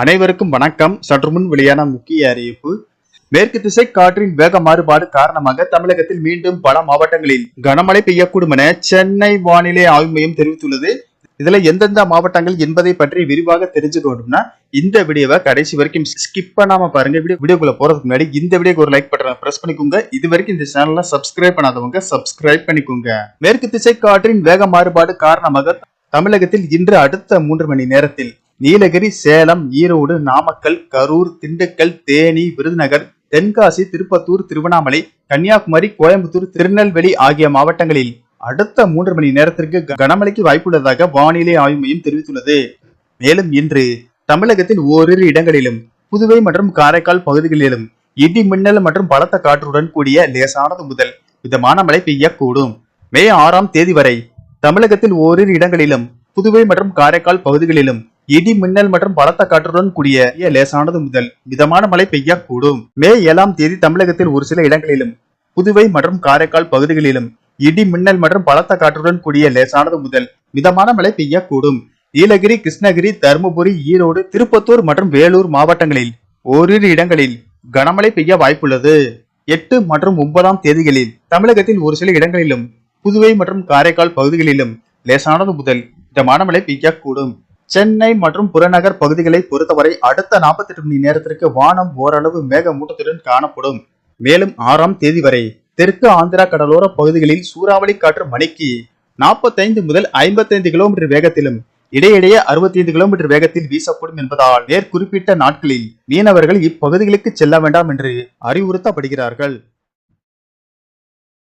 அனைவருக்கும் வணக்கம். சற்று முன் வெளியான முக்கிய அறிவிப்பு. மேற்கு திசை காற்றின் வேக மாறுபாடு காரணமாக தமிழகத்தில் மீண்டும் பல மாவட்டங்களில் கனமழை பெய்யக்கூடும் என சென்னை வானிலை ஆய்வு மையம் தெரிவித்துள்ளது. இதுல எந்தெந்த மாவட்டங்கள் என்பதை பற்றி விரிவாக தெரிஞ்சுக்கணும்னா இந்த வீடியோவை கடைசி வரைக்கும் ஸ்கிப் பண்ணாம பாருங்க. வீடியோ வீடியோக்குள்ள போறதுக்கு முன்னாடி இந்த வீடியோக்கு ஒரு லைக் பட்டனை பிரஸ் பண்ணிக்கோங்க. இது வரைக்கும் இந்த சேனல்ல சப்ஸ்கிரைப் பண்ணாதவங்க சப்ஸ்கிரைப் பண்ணிக்கோங்க. மேற்கு திசை காற்றின் வேக மாறுபாடு காரணமாக தமிழகத்தில் இன்று அடுத்த மூன்று மணி நேரத்தில் நீலகிரி சேலம் ஈரோடு நாமக்கல் கரூர் திண்டுக்கல் தேனி விருதுநகர் தென்காசி திருப்பத்தூர் திருவண்ணாமலை கன்னியாகுமரி கோயம்புத்தூர் திருநெல்வேலி ஆகிய மாவட்டங்களில் அடுத்த மூன்று மணி நேரத்திற்கு கனமழைக்கு வாய்ப்புள்ளதாக வானிலை ஆய்வு மையம் தெரிவித்துள்ளது. மேலும் இன்று தமிழகத்தின் ஓரிரு இடங்களிலும் புதுவை மற்றும் காரைக்கால் பகுதிகளிலும் இடி மின்னல் மற்றும் பலத்த காற்றுடன் கூடிய லேசானது முதல் மிதமான மழை பெய்யக்கூடும். மே ஆறாம் தேதி வரை தமிழகத்தில் ஓரிரு இடங்களிலும் புதுவை மற்றும் காரைக்கால் பகுதிகளிலும் இடி மின்னல் மற்றும் பலத்த காற்றுடன் கூடிய லேசானது முதல் மிதமான மழை பெய்யக்கூடும் மே ஏழாம் தேதி தமிழகத்தில் ஒரு சில இடங்களிலும் புதுவை மற்றும் காரைக்கால் பகுதிகளிலும் இடி மின்னல் மற்றும் பலத்த காற்றுடன் கூடிய லேசானது முதல் மிதமான மழை பெய்யக்கூடும் நீலகிரி கிருஷ்ணகிரி தருமபுரி ஈரோடு திருப்பத்தூர் மற்றும் வேலூர் மாவட்டங்களில் ஓரிரு இடங்களில் கனமழை பெய்ய வாய்ப்புள்ளது. எட்டு மற்றும் ஒன்பதாம் தேதிகளில் தமிழகத்தில் ஒரு சில இடங்களிலும் புதுவை மற்றும் காரைக்கால் பகுதிகளிலும் லேசானது முதல் மிதமான மழை பெய்யக்கூடும் சென்னை மற்றும் புறநகர் பகுதிகளை பொறுத்தவரை அடுத்த 48 மணி நேரத்திற்கு வானம் ஓரளவு மேகமூட்டத்துடன் காணப்படும். மேலும் ஆறாம் தேதி வரை தெற்கு ஆந்திரா கடலோர பகுதிகளில் சூறாவளி காற்று மணிக்கு 45 முதல் 55 கிலோமீட்டர் வேகத்திலும் இடையிடையே 65 கிலோமீட்டர் வேகத்தில் வீசக்கூடும் என்பதால் மேற்குறிப்பிட்ட நாட்களில் மீனவர்கள் இப்பகுதிகளுக்கு செல்ல வேண்டாம் என்று அறிவுறுத்தப்படுகிறார்கள்.